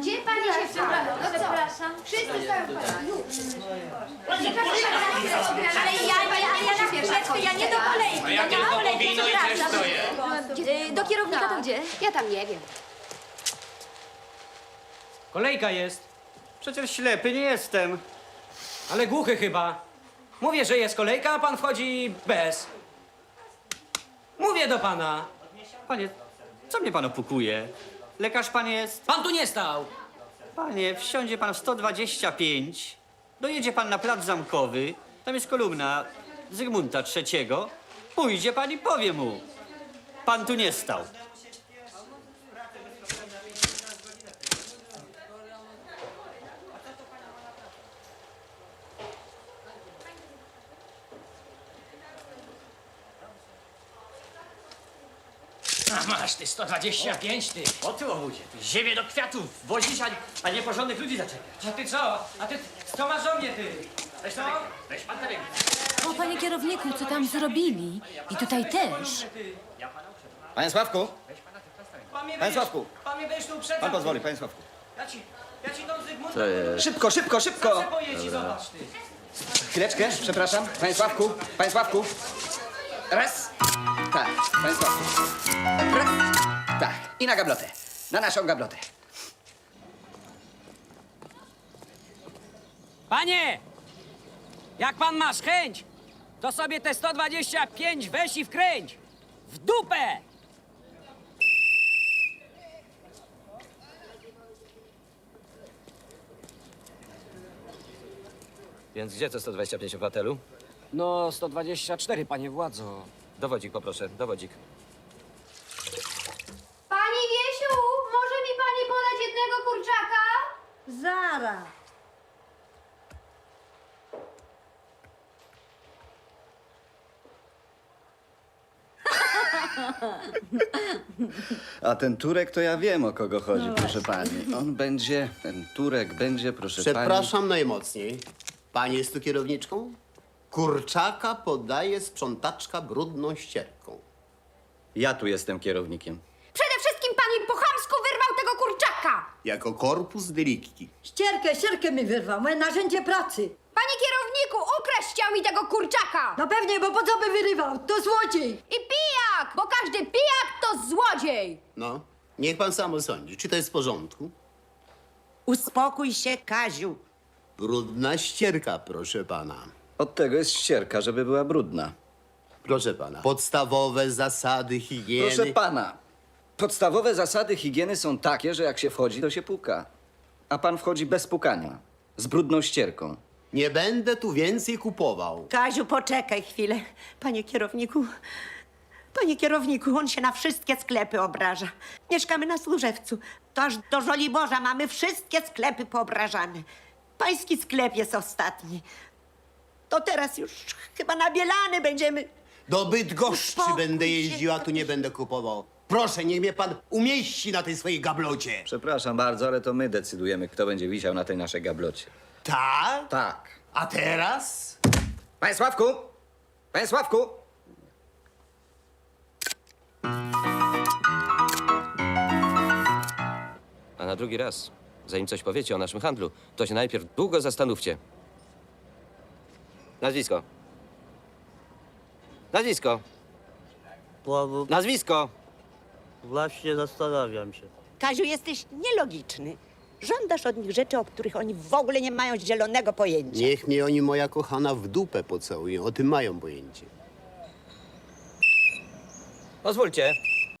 Gdzie pani się wczoraj? No co? Przepraszam. Wszyscy stoją w kolejce. Ale ja, ja, ja na chwileczkę, ja nie do kolejki. Ja nie do kolejki, przepraszam. Y, Do kierownika to gdzie? Ja tam nie wiem. Kolejka jest, Przecież ślepy nie jestem. ale głuchy chyba. Mówię, że jest kolejka, a pan wchodzi bez. Mówię do pana. Panie, co mnie pan opukuje? Lekarz pan jest? Pan tu nie stał. Panie, wsiądzie pan w 125, dojedzie pan na plac zamkowy, tam jest kolumna Zygmunta III, pójdzie pan i powie mu. Pan tu nie stał. A masz ty 125 ty. O ty łobuzie, ty ziemię do kwiatów wozisz, a, a nie porządnych ludzi zaczepiać. A ty co? A ty co masz o mnie ty? Weź Co? pan, weź pan telewizor. O, panie kierowniku, co tam zrobili? I tutaj też. Panie Sławku, Panie Sławku. pan mnie będziesz tu uprzedzał. pan pozwoli, panie Sławku. Ja ci, ja ci tą Zygmunta... Szybko, szybko, szybko! I zobacz ty. Chwileczkę, przepraszam. Panie Sławku, panie Sławku. Raz. Tak, panie Sławku. Raz. Tak, i na gablotę. Na naszą gablotę. Panie! Jak pan masz chęć, to sobie te 125 weź i wkręć! W dupę! Więc gdzie te 125 obywatelu? No, 124, panie władzo. Dowodzik poproszę, dowodzik. Pani Wiesiu, może mi pani podać jednego kurczaka? Zara. A ten Turek to ja wiem o kogo chodzi, proszę pani. On będzie, ten Turek będzie, proszę pani. Przepraszam najmocniej. Pani jest tu kierowniczką? Kurczaka podaje sprzątaczka brudną ścierką. Ja tu jestem kierownikiem. Przede wszystkim pan mi po chamsku wyrwał tego kurczaka! Jako korpus delicti. Ścierkę, ścierkę mi wyrwał, moje narzędzie pracy. Panie kierowniku, ukraść chciał mi tego kurczaka! No pewnie, bo po co by wyrywał? To złodziej. I pijak, bo każdy pijak to złodziej! No, niech pan sam osądzi, czy to jest w porządku? Uspokój się, Kaziu. Brudna ścierka, proszę pana. Od tego jest ścierka, żeby była brudna. Proszę pana, podstawowe zasady higieny. Proszę pana, podstawowe zasady higieny są takie, że jak się wchodzi, to się puka. A pan wchodzi bez pukania, z brudną ścierką. Nie będę tu więcej kupował. Kaziu, poczekaj chwilę. Panie kierowniku, panie kierowniku, on się na wszystkie sklepy obraża. Mieszkamy na Służewcu. To aż do Żoliborza mamy wszystkie sklepy poobrażane. Pański sklep jest ostatni. To teraz już chyba na Bielany będziemy... Do Bydgoszczy Uspokój będę się, jeździł, a tu nie będę kupował. Proszę, niech mnie pan umieści na tej swojej gablocie. Przepraszam bardzo, ale to my decydujemy, kto będzie wisiał na tej naszej gablocie. Tak? Tak. A teraz? Panie Sławku! Panie Sławku! A na drugi raz, zanim coś powiecie o naszym handlu, to się najpierw długo zastanówcie. Nazwisko. Nazwisko. Sławu, Nazwisko. właśnie zastanawiam się. Kaziu, jesteś nielogiczny. Żądasz od nich rzeczy, o których oni w ogóle nie mają zielonego pojęcia. Niech mnie oni, moja kochana, w dupę pocałują. O tym mają pojęcie. Pozwólcie.